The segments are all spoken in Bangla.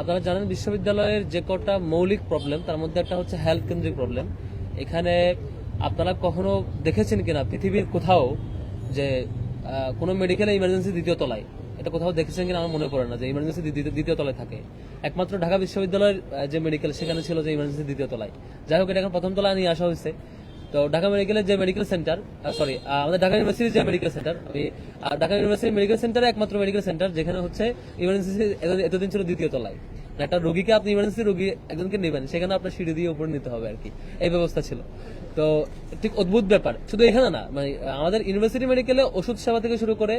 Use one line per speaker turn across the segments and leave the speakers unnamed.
আপনারা জানেন বিশ্ববিদ্যালয়ের যে কটা মৌলিক প্রবলেম তার মধ্যে একটা হচ্ছে হেলথ কেন্দ্রিক প্রবলেম এখানে আপনারা কখনো দেখেছেন কিনা পৃথিবীর কোথাও যে কোনো মেডিকেলে ইমার্জেন্সি দ্বিতীয় তলায়, এটা কোথাও দেখেছেন কিনা আমার মনে পড়ে না যে ইমার্জেন্সি দ্বিতীয় তলায় থাকে। একমাত্র ঢাকা বিশ্ববিদ্যালয়ের যে মেডিকেল সেখানে ছিল যে ইমার্জেন্সি দ্বিতীয় তলায়। যাই হোক, এটা এখন প্রথম তলায় নিয়ে আসা হয়েছে। তো ঢাকা মেডিকেলের যে মেডিকেল সেন্টার সরি আমাদের ঢাকা ইউনিভার্সিটির যে medical centre Dhaka university medical centre একমাত্র মেডিকেল সেন্টার যেখানে হচ্ছে ইমার্জেন্সি এতদিন ছিল দ্বিতীয় তলায়। একটা রোগীকে আপনি ইমার্জেন্সি রোগী একজনকে নেবেন, সেখানে আপনার সিঁড়ি দিয়ে উপরে নিতে হবে আর কি এই ব্যবস্থা ছিল। তো ঠিক অদ্ভুত ব্যাপার। শুধু এখানে না মানে আমাদের ইউনিভার্সিটি মেডিকেলে ওষুধ সেবা থেকে শুরু করে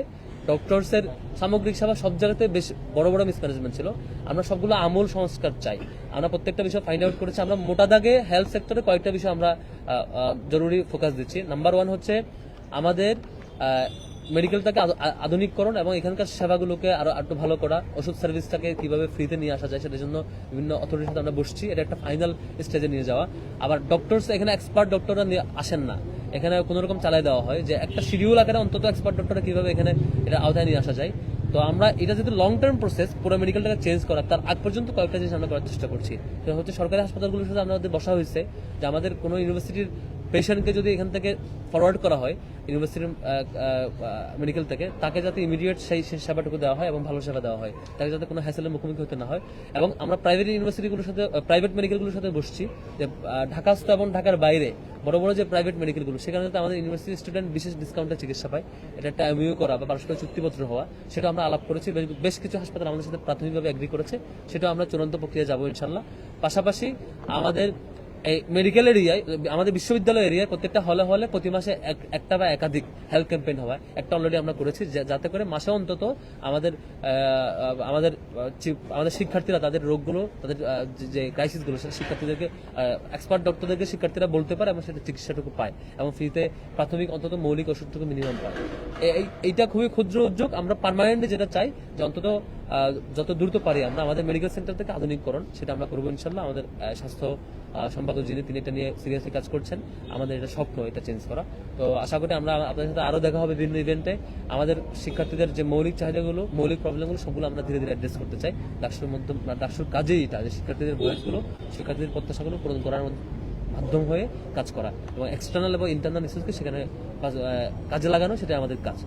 ডক্টরসের সামগ্রিক সেবা সব জায়গাতে বেশ বড় বড় মিসম্যানেজমেন্ট ছিল। আমরা সবগুলো আমূল সংস্কার চাই। আমরা প্রত্যেকটা বিষয় ফাইন্ড আউট করেছি। আমরা মোটা দাগে হেলথ সেক্টরে কয়েকটা বিষয় আমরা জরুরি ফোকাস দিচ্ছি। নাম্বার ওয়ান হচ্ছে আমাদের মেডিকেলটাকে আধুনিককরণ এবং এখানকার সেবাগুলোকে আরও একটু ভালো করা, ওষুধ সার্ভিসটাকে কীভাবে ফ্রিতে নিয়ে আসা যায় সেটার জন্য বিভিন্ন অথরিটির সাথে আমরা বসছি। এটা একটা ফাইনাল স্টেজে নিয়ে যাওয়া। আবার ডক্টরস এখানে এক্সপার্ট ডক্টররা আসেন না। এখানে কোনো রকম চালাই দেওয়া হয় যে একটা শিডিউল আকারে অন্তত এক্সপার্ট ডক্টররা কীভাবে এখানে এটা আওতায় নিয়ে আসা যায়। তো আমরা এটা যেহেতু লং টার্ম প্রসেস পুরো মেডিকেলটাকে চেঞ্জ করা তার আগ পর্যন্ত কয়েকটা জিনিস আমরা করার চেষ্টা করছি। সেটা হচ্ছে সরকারি হাসপাতালগুলোর সাথে আমাদের বসা হয়েছে, যে আমাদের কোনো ইউনিভার্সিটির পেশেন্টকে যদি এখান থেকে ফরওয়ার্ড করা হয় ইউনিভার্সিটির মেডিকেল থেকে, তাকে যাতে ইমিডিয়েট সেই সেবাটুকু দেওয়া হয় এবং ভালো সেবা দেওয়া হয়। তাকে যাতে কোনো হ্যাসেলের মুখোমুখি হতে না হয়। এবং আমরা প্রাইভেট ইউনিভার্সিটিগুলোর সাথে প্রাইভেট মেডিকেলগুলোর সাথে বসছি যে ঢাকাস্থ এবং ঢাকার বাইরে বড় বড় যে প্রাইভেট মেডিকেলগুলো সেখানে যাতে আমাদের ইউনিভার্সিটি স্টুডেন্ট বিশেষ ডিসকাউন্টে চিকিৎসা পায়। এটা একটা এমইউ করা বা পারস্পরিক চুক্তিপত্র হওয়া, সেটা আমরা আলাপ করেছি। বেশ- কিছু হাসপাতাল আমাদের সাথে প্রাথমিকভাবে এগ্রি করেছে। সেটা আমরা চূড়ান্ত প্রক্রিয়া যাব ইনশাল্লাহ। পাশাপাশি আমাদের এই মেডিকেল এরিয়ায় আমাদের বিশ্ববিদ্যালয় এরিয়ায় প্রত্যেকটা হলে হলে প্রতি মাসে এক- একটা বা একাধিক হেলথ ক্যাম্পেইন হয় একটা অলরেডি আমরা করেছি যাতে করে মাসে অন্তত আমাদের আমাদের আমাদের শিক্ষার্থীরা তাদের রোগগুলো, তাদের যে- ক্রাইসিসগুলো শিক্ষার্থীদেরকে এক্সপার্ট ডক্টরদেরকে শিক্ষার্থীরা বলতে পারে এবং সেটা চিকিৎসাটুকু পায় এবং ফ্রিতে প্রাথমিক অন্তত মৌলিক ওষুধটুকু মিনিমাম পায়। এই- এইটা খুবই ক্ষুদ্র উদ্যোগ। আমরা পার্মানেন্টলি যেটা চাই যে অন্তত যত দ্রুত পারি আমরা, আমাদের মেডিকেল সেন্টার থেকে আধুনিককরণ, সেটা আমরা করব ইনশাল্লাহ। আমাদের স্বাস্থ্য সম্পাদক যিনি, তিনি এটা নিয়ে সিরিয়াসলি কাজ করছেন। আমাদের এটা স্বপ্ন, এটা চেঞ্জ করা। তো আশা করি আমরা আপনাদের সাথে আরও দেখা হবে বিভিন্ন ইভেন্টে আমাদের শিক্ষার্থীদের যে মৌলিক চাহিদাগুলো, মৌলিক প্রবলেমগুলো সবগুলো আমরা ধীরে ধীরে অ্যাড্রেস করতে চাই। ডাকসুর মধ্যে ডাকসুর কাজেই এটা, যে শিক্ষার্থীদের বয়সগুলো, শিক্ষার্থীদের প্রত্যাশাগুলো পূরণ করার মধ্যে, মাধ্যম হয়ে কাজ করা। এবং এক্সটার্নাল এবং ইন্টারনাল ইস্যুসকে সেখানে কাজে লাগানো সেটা আমাদের কাজ।